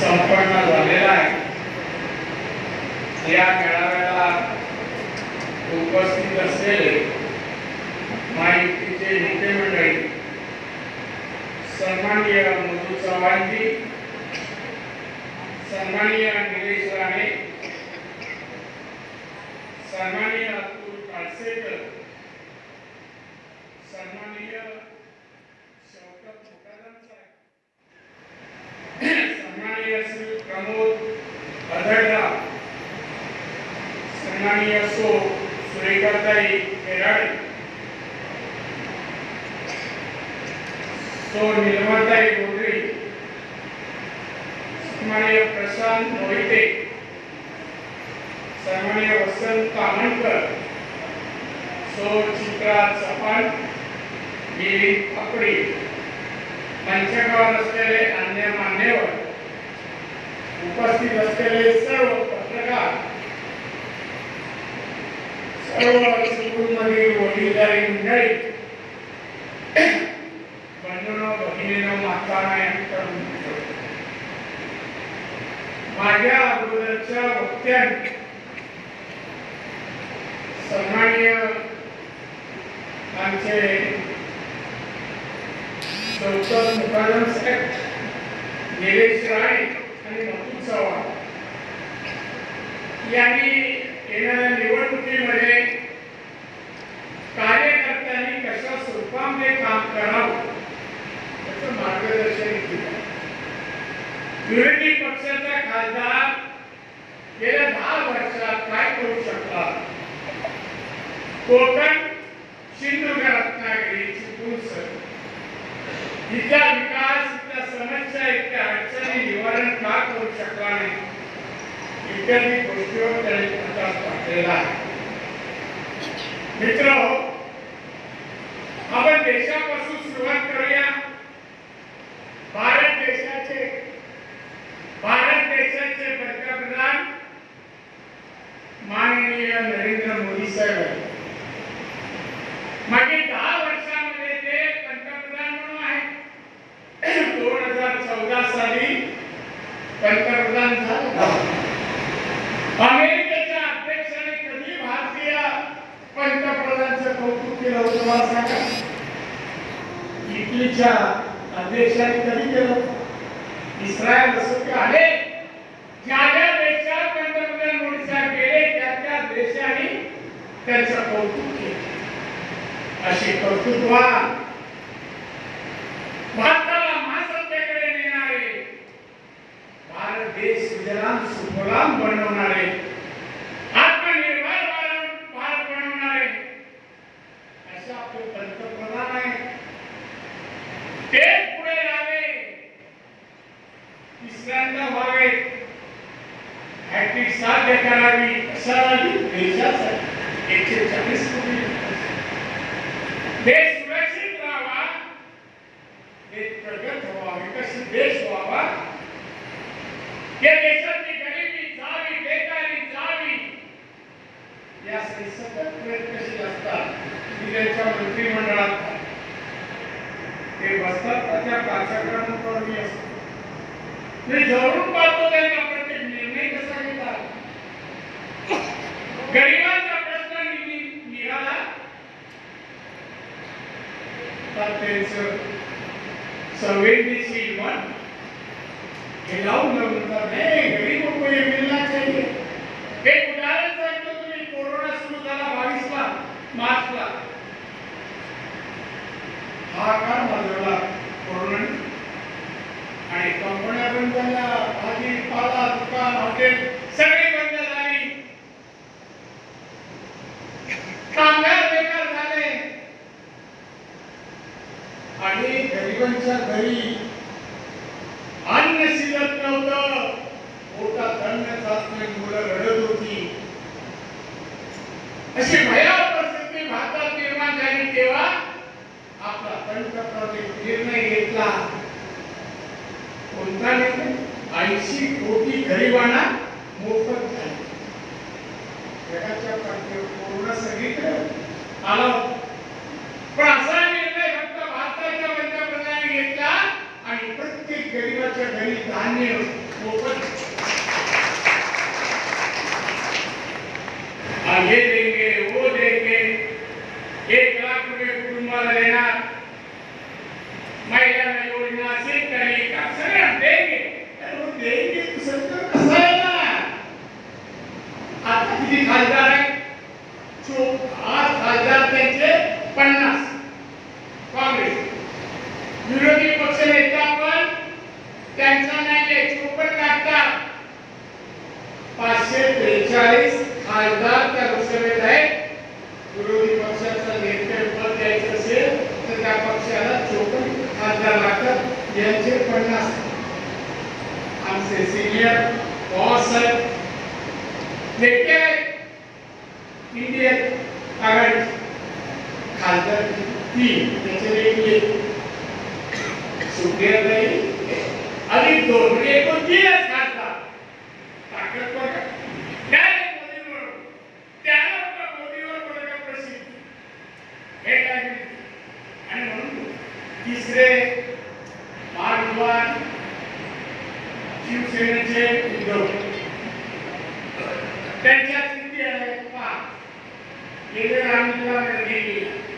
संपन्न झालेला आहे. या मेळाव्याला उपस्थित असलेले माहितीचे नेते मंडळी सन्माननीय मधु चव्हाणजी सन्माननीय निलेश राणे सन्माननीय अतुल काळसेकर सन्माननीय शौकत मुकादम साहेब सन्माननीय श्री प्रमोद अधडराव सन्माननीय सुरेखाताई केराडे सो निर्माताई गोगरी. सन्मान्य प्रशांत मोहिते. सन्मान्य वसंत कामणकर सो चित्रा चव्हाण गिरी कापडी मंचावर असलेले अन्य मान्यवर. उपस्थित असलेले सर्व पत्रकार. सर्व स्कूलमधील वडीलधारी मंडळी आणि तरुण माझ्या अगोदरच्या वक्त्यांनी आमचे डॉक्टर मुकादम साहेब निलेश राणे आणि चव्हाण यांनी येणाऱ्या निवडणुकीमध्ये कार्यकर्त्यांनी कशा स्वरूपामध्ये काम करावं त्याचं मार्गदर्शन केलं विरोधी पक्षाचा खासदार गेल्या दहा वर्षात काय करू शकला? कोकण सिंधुदुर्ग रत्नागिरी चिपळूण सर. इथला विकास इथल्या समस्या इतक्या अडचणी निवारण का करू शकला नाही? इत्यादी गोष्टीवर त्यांनी प्रकाश टाकलेला आहे मित्र आपण देशापासून सुरुवात करूया. भारत देशाचे भारत देशाचे पंतप्रधान माननीय नरेंद्र मोदी साहेब आहेत मागील दहा वर्षामध्ये ते पंतप्रधान म्हणून आहेत दोन हजार चौदा साली पंतप्रधान झाले अमेरिकेच्या अध्यक्षाने कधी भारतीय पंतप्रधानांचं कौतुक केलं होतं मला सांगा इटलीच्या अध्यक्षांनी कधी केलं? इस्रायल असं ते आले ज्या ज्या देशात पंतप्रधान मोदी साहेब गेले त्या त्या देशाने त्यांचं कौतुक केलं. असे कौतुकवान त्यांच्या मंत्रिमंडळात. ते बसतात त्याच्या कार्यक्रमावर मी असतो मी जवळून पाहतो त्यांना ते निर्णय कसा घेतात. गरिबांचा प्रश्न निघी- निघाला. तर त्यांचं संवेदनशील मन हे लावून न म्हणतात नाही गरीबों को ये मिलना चाहिए एक उदाहरण सांगतो तुम्ही कोरोना सुरू झाला बावीसला मार्चला हा काळ माजवला कोरोनाने आणि कंपन्या बंद झाल्या भाजीपाला दुकान हॉटेल सगळी बंद झाली कामगार बेकार झाले आणि गरिबांच्या घरी अन्न शिजत नव्हतं पोटात अन्न जात नाही मुलं रडत होती अशी भयावह परिस्थिती भारतात निर्माण झाली तेव्हा आपला पंतप्रधान एक निर्णय घेतला कोणता निर्णय ऐंशी कोटी गरिबांना मोफत झाले जगाच्या पाठीवर कोरोना सगळीकडे आला होता. पण असा निर्णय फक्त घरी धान्य मोफत देंगे वो देंगे. एक लाख रुपये कुटुंबाला देणार. महिलांना योजना शेतकरी देंगे. देंगे तो सरकार कसं आहे ना आता किती खासदार आहे आज खासदार त्यांचे पन्नास. काँग्रेस. विरोधी पक्ष नेता पण त्यांचा नाहीये चोपन्न लागतात पाचशे त्रेचाळीस खासदार त्या लोकसभेत आहेत. विरोधी पक्षाचं नेतृत्व द्यायचं असेल तर त्या पक्षाला चोपन्न खासदार लागतात यांचे पन्नास. आमचे सिनियर बॉस आहेत नेते आहेत. इंडियन आघाडी खासदार तीन त्याचे एक सुप्रियाताई अधिक दोन खासदार काय मोदीवर त्याला मोदीवर प्रसिद्ध. हे काय आणि म्हणून तिसरे मानवान शिवसेनेचे उद्धव. त्यांच्या स्थिती आहे पहा. गेले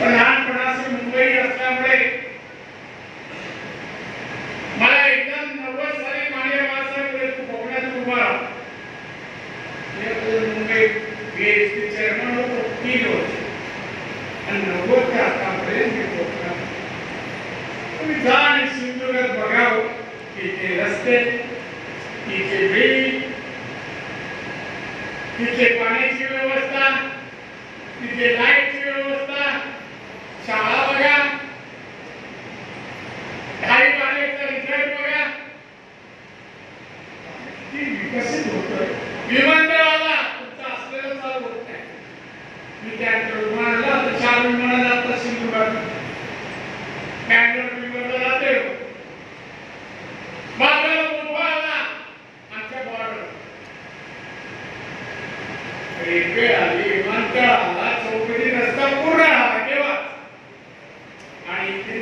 पण लहानपणाचे मुंबई असल्यामुळे मला एकदम नव्वद साली माझ्या माणसाकडे कोकणात उभा मुंबई बीएसपी चेअरमन होतो तीन वर्ष. आणि नव्वद ते आतापर्यंत मी कोकणात तुम्ही जा आणि सिंधुदुर्गात बघावं तिथे रस्ते तिथे बिल तिथे पाण्याची व्यवस्था तिथे लाईटची व्यवस्था शाळा बघा काही बाळेचा रिझल्ट बघा किती विकसित होतोय विमानतळाला तुमचं असलेलं चालू होत नाही मी त्या विमानाला आता चार विमानं जातात सिंधुदुर्गात बँगलोर विमानाला जाते बाजाराला भोपाळला आमच्या बॉर्डर रेल्वे आली विमानतळ आला रस्ता पूर्ण आला केव्हा आणि इथे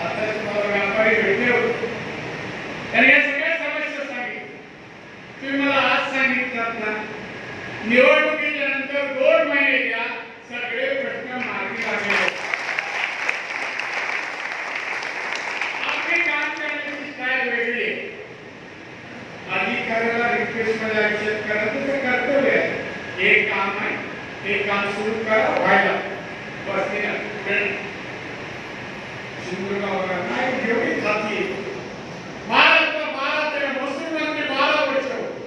आता तुम्हाला व्यापारी भेटले होते. त्याने या सगळ्या समस्या सांगितल्या तुम्ही मला आज सांगितलं ना निवडणुकीच्या नंतर दोन महिने द्या सगळे प्रश्न मार्गी लागले आपले काम करण्याची स्टाईल वेगळी अधिकाऱ्याला रिक्वेस्टमध्ये ऍक्सेप्ट करा हे काम आहे हे काम सुरू करा व्हायला. बस हे नाही. सिंधुदुर्गावर नाही. जेवढी जाती महाराष्ट्र महाराष्ट्र महसूल मंत्री बारा वर्ष होते.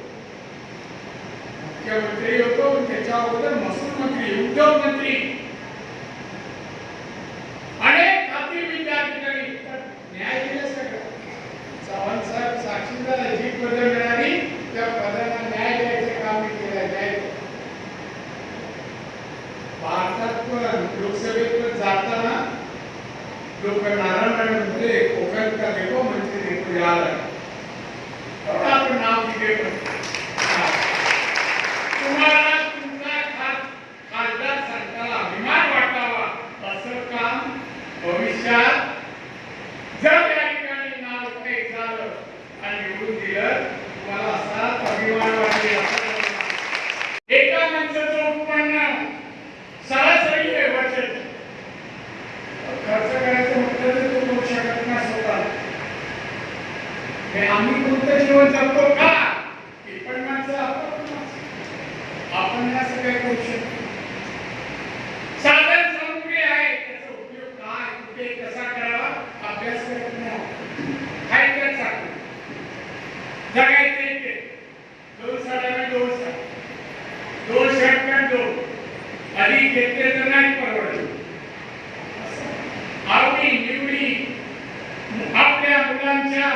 मुख्यमंत्री होतो त्याच्या अगोदर महसूल मंत्री उद्योग मंत्री अनेक खाती विद्यार्थी न्याय दिला सगळं चव्हाण साहेब आलं तेवढं आपण नाव तिथे तुम्हाला तुमचा खास खासदार संताला अभिमान वाटावा असं काम भविष्यात जर या ठिकाणी नाव काही झालं आणि निवडून दिलं तुम्हाला असाच अभिमान वाटेल असं मला वाटतं. एका माणसाचं उत्पन्न सरासरी आहे वर्षाचं खर्च करायचं म्हटलं तर तो करू शकत नाही स्वतः हे आम्ही कोणतं जीवन जगतो का हे पण माणसं आपण पण माणसं. आपण हे असं करू शकतो साधन सामग्री आहे. त्याचा उपयोग काय कुठे कसा करावा अभ्यास करत नाही. काय जगायचं इथे दोन साड्या दोन साड्या. दोन शर्ट पॅन्ट दोन. अधिक घेतले तर नाही परवडत. आवडी निवडी आपल्या मुलांच्या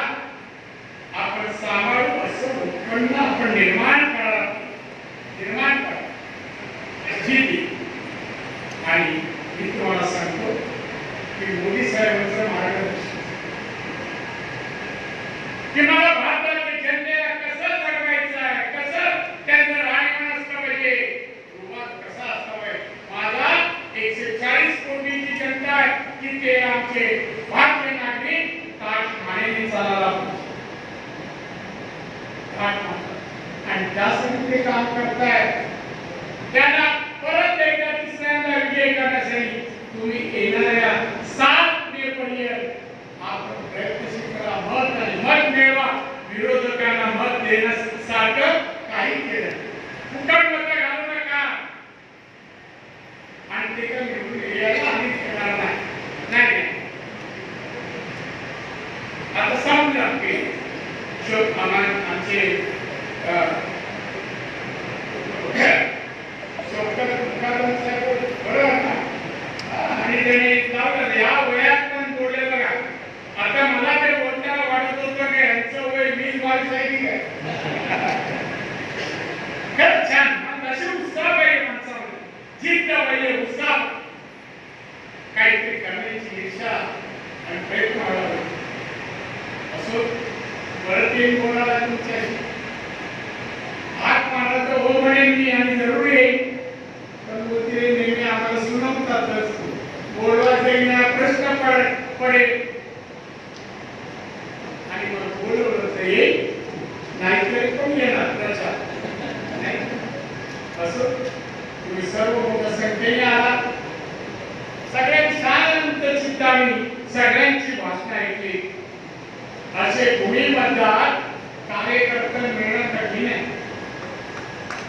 आपण सांभाळू असं उत्पन्न आपण निर्माण करा निर्माण करा जी आणि मी तुम्हाला सांगतो की मोदी साहेबांचं मार्गदर्शन की मला भारताच्या जनतेला कसं जगवायचं आहे कसं त्यांचं राहणीमान असलं पाहिजे रुबाब कसा असला पाहिजे माझा एकशे चाळीस कोटीची जनता आहे की ते आमचे भारतीय नागरिक ताज मानेने चालायला पाहिजे. ताज मान. आणि त्यासाठी ते काम करतायत त्यांना परत एकदा तिसऱ्यांदा विजय करण्यासाठी तुम्ही येणाऱ्या सात मे पर्यंत आपण प्रयत्नशील करा मत आणि मत मिळवा. विरोधकांना मत देण्यासारखं काही केलं फुकट मत घालू नका. आणि ते काय निवडून यायला आम्ही येणार नाही. नाही. आता समजा की शोध आम्हाला आमचे आणि लावलं या वयात पण बोलले बघा. आता मला ते बोलताना वाटत होतं की यांचं वय वीस बावीस आहे की काय? खरंच छान. असे उत्साह पाहिजे माणसामध्ये जिद्द पाहिजे उत्साह. काहीतरी करण्याची इच्छा आणि प्रयत्न असो परत येईल कोणाला तर आणि जरुरी आहे. पण ते नेहमी आम्हाला सुनावतातच बोलवायचं जाईना प्रश्न पड पडेल. आणि मग बोलवलं तर येईल नाहीतरी पण येणार त्याच्या असं तुम्ही सर्व मोठ्या संख्येने आला. सगळ्यात शांत चित्ताने सगळ्यांची भाषणं ऐकली. असे भूमी मतदार कार्यकर्ता मिळणं कठीण आहे.